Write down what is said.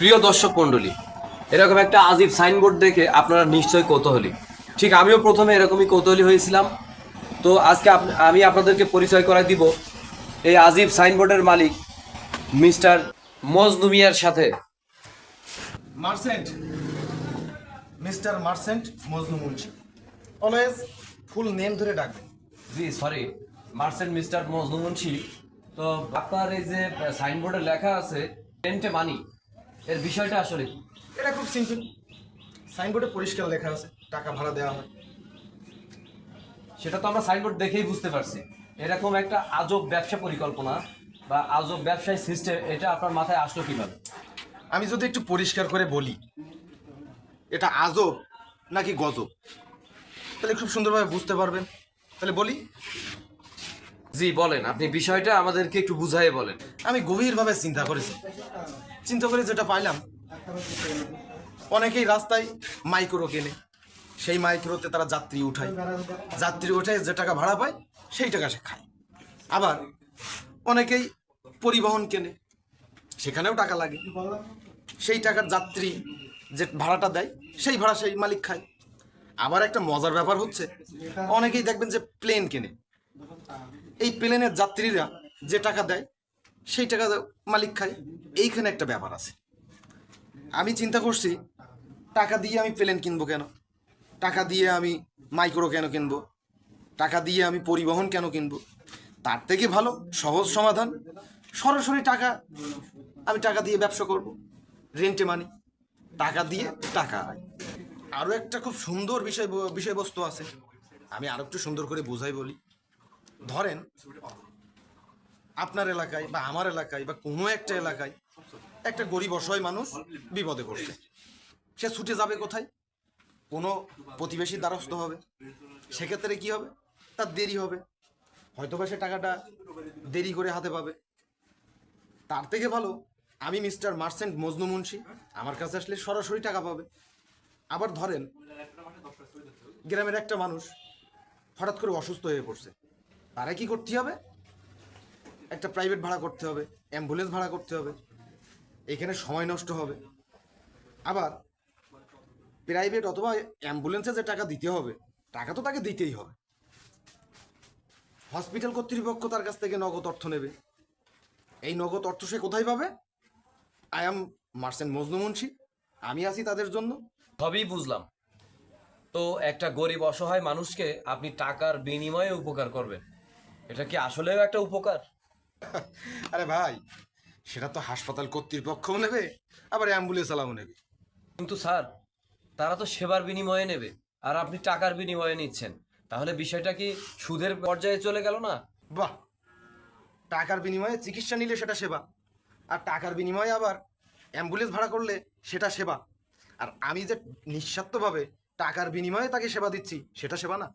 প্রিয় দর্শক মণ্ডলী এরকম একটা আজীব সাইনবোর্ড দেখে আপনারা নিশ্চয়ই কৌতূহলী। ঠিক আমিও প্রথমে এরকমই কৌতূহলী হয়েছিলাম। তো আজকে আমি আপনাদেরকে পরিচয় করাই দিব। এই আজীব সাইনবোর্ডের মালিক মিস্টার মজনুমিয়ার সাথে। Merchant mister merchant Majnu Munshi. Always full name ধরে ডাকবেন। জি sorry merchant mister Majnu Munshi. তো আপনার এই যে সাইনবোর্ডে লেখা আছে টেন্টে মানি। এর বিষয়টা আসলে কি? এটা খুব সিম্পল সাইনবোর্ডে পরিষ্কার লেখা আছে টাকা ভাড়া দেওয়া হয়। সেটা তো আমরা সাইনবোর্ড দেখেই বুঝতে পারছি। এরকম একটা আজব ব্যবসা পরিকল্পনা বা আজব ব্যবসায়ী সিস্টেম এটা আপনার মাথায় আসলো কীভাবে? আমি যদি একটু পরিষ্কার করে বলি এটা আজব নাকি গজব? তাহলে খুব সুন্দরভাবে বুঝতে পারবেন। তাহলে বলি জি, বলেন। আপনি বিষয়টা আমাদেরকে একটু বুঝাই বলেন। আমি গভীরভাবে চিন্তা করেছি। চিন্তা করে যেটা পাইলাম, অনেকেই রাস্তায় মাইক্রো কেনে। সেই মাইক্রোতে তারা যাত্রী উঠায়। যাত্রী উঠে যে টাকা ভাড়া পায়, সেই টাকা সে খায়। আবার অনেকেই পরিবহন কেনে। সেখানেও টাকা লাগে। সেই টাকার যাত্রী যে ভাড়াটা দেয়, সেই ভাড়া সেই মালিক খায়। আবার একটা মজার ব্যাপার হচ্ছে, অনেকেই দেখবেন যে প্লেন কেনে। এই প্লেনের যাত্রীরা যে টাকা দেয়, সেই টাকা মালিক খায়। এইখানে একটা ব্যাপার আছে। আমি চিন্তা করছি, টাকা দিয়ে আমি প্লেন কিনবো কেন? টাকা দিয়ে আমি মাইক্রো কেন কিনবো? টাকা দিয়ে আমি পরিবহন কেন কিনবো? তার থেকে ভালো, সহজ সমাধান, সরাসরি টাকা আমি টাকা দিয়ে ব্যবসা করব রেন্টে মানি টাকা দিয়ে টাকা আয়। আরও একটা খুব সুন্দর বিষয়, বিষয়বস্তু আছে। আমি আরও একটু সুন্দর করে বোঝাই বলি। ধরেন, আপনার এলাকায় বা আমার এলাকায় বা কোনো একটা এলাকায় একটা গরিব অসহায় মানুষ বিপদে পড়ছে। সে ছুটে যাবে কোথায়? কোনো প্রতিবেশীর দ্বারস্থ হবে। সেক্ষেত্রে কি হবে? তার দেরি হবে। হয়তো বা সে টাকাটা দেরি করে হাতে পাবে। তার থেকে ভালো, আমি মিস্টার মার্সেন্ট মজনু মুন্সি, আমার কাছে আসলে সরাসরি টাকা পাবে। আবার ধরেন, গ্রামের একটা মানুষ হঠাৎ করে অসুস্থ হয়ে পড়ছে। তারা কি করতে হবে? একটা প্রাইভেট ভাড়া করতে হবে অ্যাম্বুলেন্স ভাড়া করতে হবে, এখানে সময় নষ্ট হবে। আবার প্রাইভেট অথবা অ্যাম্বুলেন্সে যে টাকা দিতে হবে, টাকা তো তাকে দিতেই হবে। হসপিটাল কর্তৃপক্ষ তার কাছ থেকে নগদ অর্থ নেবে। এই নগদ অর্থ সে কোথায় পাবে? I am merchant Majnu Munshi আমি আছি তাদের জন্য। সবই বুঝলাম। তো একটা গরিব অসহায় মানুষকে আপনি টাকার বিনিময়ে উপকার করবেন। এটা কি আসলেও একটা উপকার? আরে ভাই সেটা তো হাসপাতাল কর্তৃপক্ষও নেবে আবার অ্যাম্বুলেন্স আলাও নেবে। কিন্তু স্যার তারা তো সেবার বিনিময়ে নেবে আর আপনি টাকার বিনিময়ে নিচ্ছেন। তাহলে বিষয়টা কি সুদের পর্যায়ে চলে গেল না? বাহ! টাকার বিনিময়ে চিকিৎসা নিলে সেটা সেবা আর টাকার বিনিময়ে আবার অ্যাম্বুলেন্স ভাড়া করলে সেটা সেবা। আর আমি যে নিঃস্বার্থভাবে টাকার বিনিময়ে তাকে সেবা দিচ্ছি সেটা সেবা না।